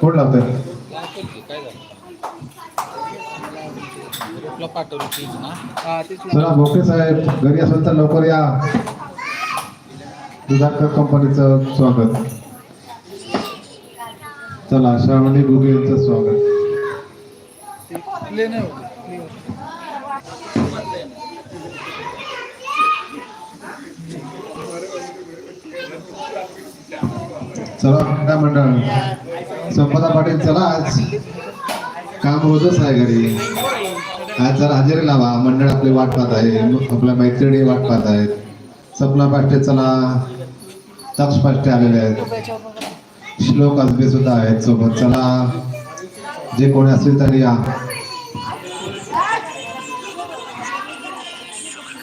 कोण हा भोके साहेब घरी असेल तर लवकर या. दुधाकर कंपनीचं स्वागत. चला श्रावणी घुगे यांचं स्वागत. चला काय मंडळ? संपदा पाटील चला आज. काम रोजच आहे घरी. आज जरा हजेरी लावा. मंडळ आपली वाट पाहत आहे. आपल्या मैत्रिणी वाट पाहत आहेत. सपना पाष्टे चला. तक्ष पाष्टे आलेले आहेत. श्लोक असबे सुद्धा आहेत सोबत. चला. जे कोणी असेल तरी या.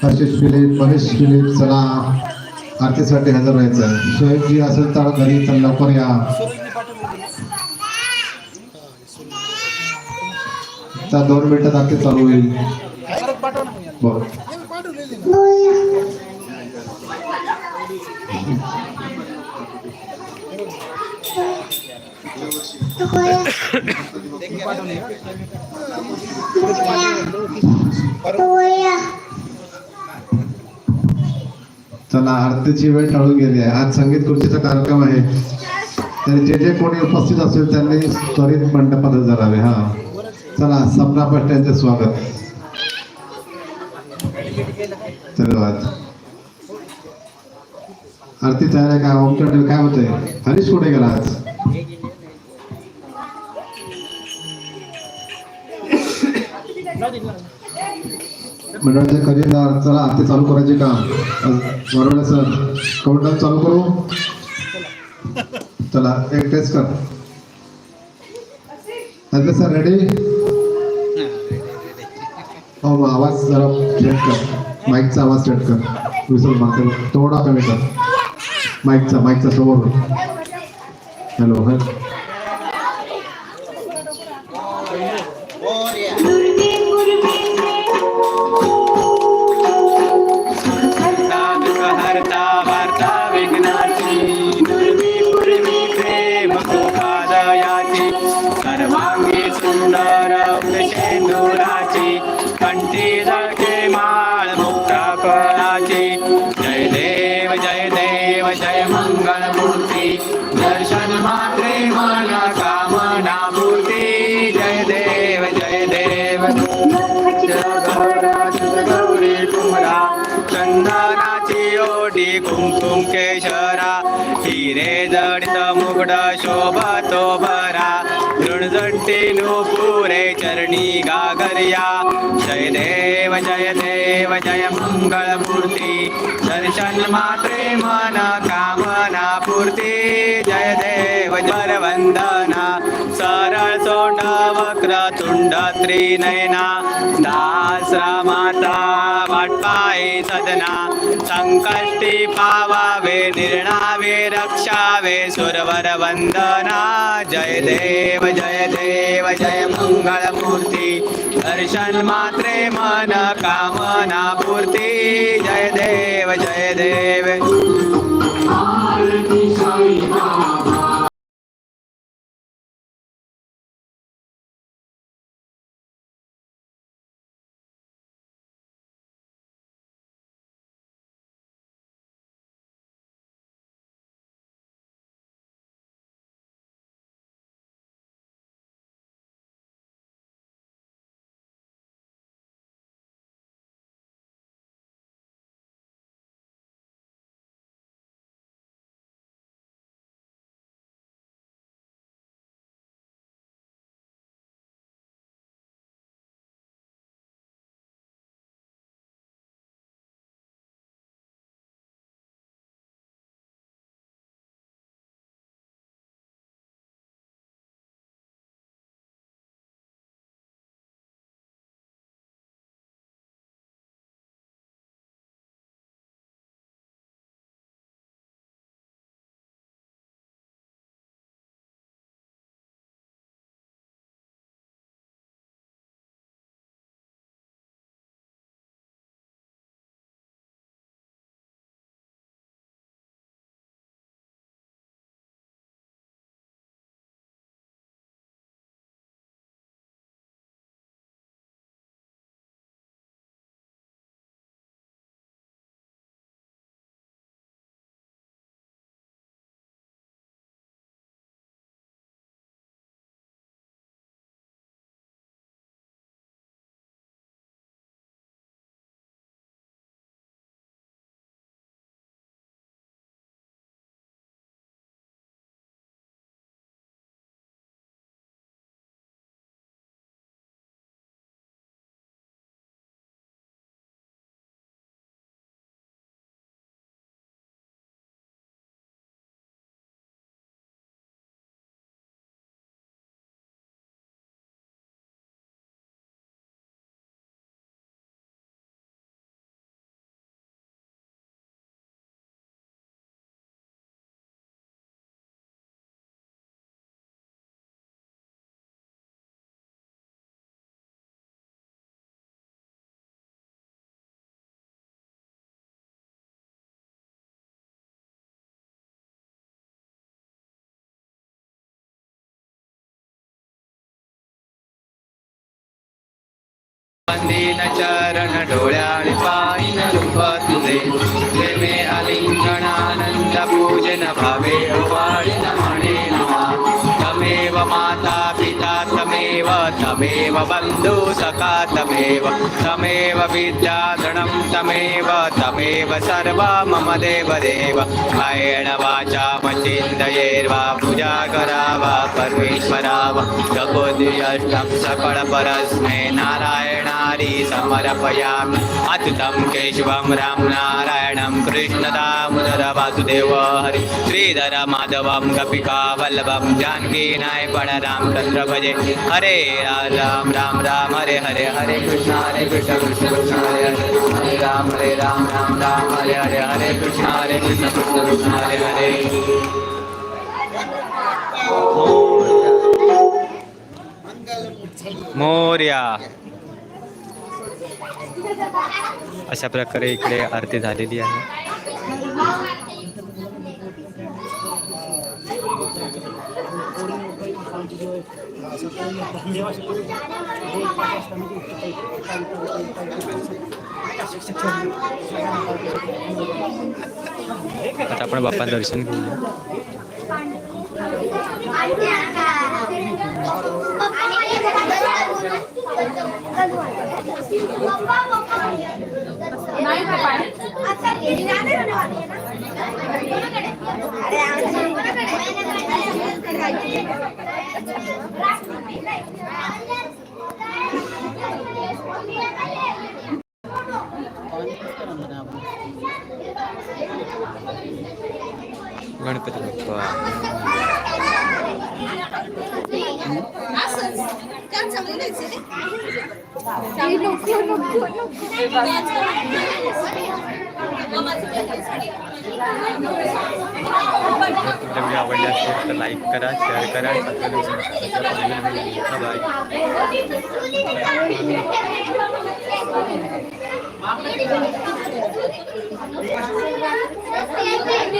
हर्षित फिलिप मनीष फिलिप चला. आरतीसाठी हजर व्हायचं आहे. शोएबजी असेल तर घरी तर लवकर या. त्या दोन मिनिटात आरती चालू होईल. परत बरं चला आरतीची वेळ टाळून गेली आहे. आज संगीत खुर्चीचा कार्यक्रम आहे. तर जे जे कोणी उपस्थित असेल त्यांनी त्वरित मंडपात हजर राहावे हा. चला सपना पट यांचे स्वागत. धन्यवाद. आरती तयार आहे का? ओमच्या काय होतंय? हरीश कुठे गेला आज? मंडळाचे खरेदीदार चला आरती चालू करायचे का? बरोबर सर कौंटर चालू करू? चला एक टेस्ट कर. हॅलो सर रेडी हो मग आवाज जरा सेट कर. माईकचा आवाज सेट कर. विसर मात्र थोडा कमी कर माईकचा माईकचा समोर. हॅलो हॅलो दुर्मी पूर्वी प्रेम कृपादयाची सर्वांगी सुंदर शेंदुराची कंठी जळके माळ मुक्ता फळाची जय देव जय देव जय मंगल मूर्ती दर्शन मात्रे मन कामना पूर्ती जय देव जय देव गौरी कुमरा चंदनाची ओढी कुमकुम केशरा हिरे जडित मुगड शोभतो भरा. दृढजट्टी नुपुरे चरणी गागर्या. जय देव जय देव जय मंगळ मूर्ती दर्शन मात्रे मन कामना पूर्ती. जय देव जय वंदना त्रिनयना दासरा माता वाटपाये सदना। संकष्टी पावावे निर्णावे रक्षावे। सुरवर वंदना जय देव जय देव जय मंगळ मूर्ती दर्शन मात्रे मन कामना पूर्ती। जय देव जय देव। चरण डोळ्या पिता तमेव तमेव बन्धु सखा तमेव। तमेव विद्याधनं तमेव तमेव सर्वा मम देवदेव। देव कायेण वाचा मचिन्तयेर्वा वा परमेश्वरा वा जगोदयष्टं सकलपरस्मै नारायणारि समर्पयामि। अतुतं केशवं रामनारायणं नारायणं कृष्णदामोदर वासुदेव हरि। श्रीधर माधवं गोपिका वल्लभं जानकी नायपण रामचंद्र भजे हरे राम राम राम हरे हरे हरे कृष्ण हरे कृष्ण कृष्ण कृष्ण हरे हरे हरे राम हरे राम राम राम हरे हरे हरे कृष्ण हरे कृष्ण कृष्ण कृष्ण हरे हरे। मोर्या। अशा प्रकारे इकडे आरती झालेली आहे. आता आपण बाप्पा दर्शन घेऊया गणपती बाप्पा जर तुमच्या व्हिडिओ आवडले असेल तर लाईक करा शेअर करा. बाय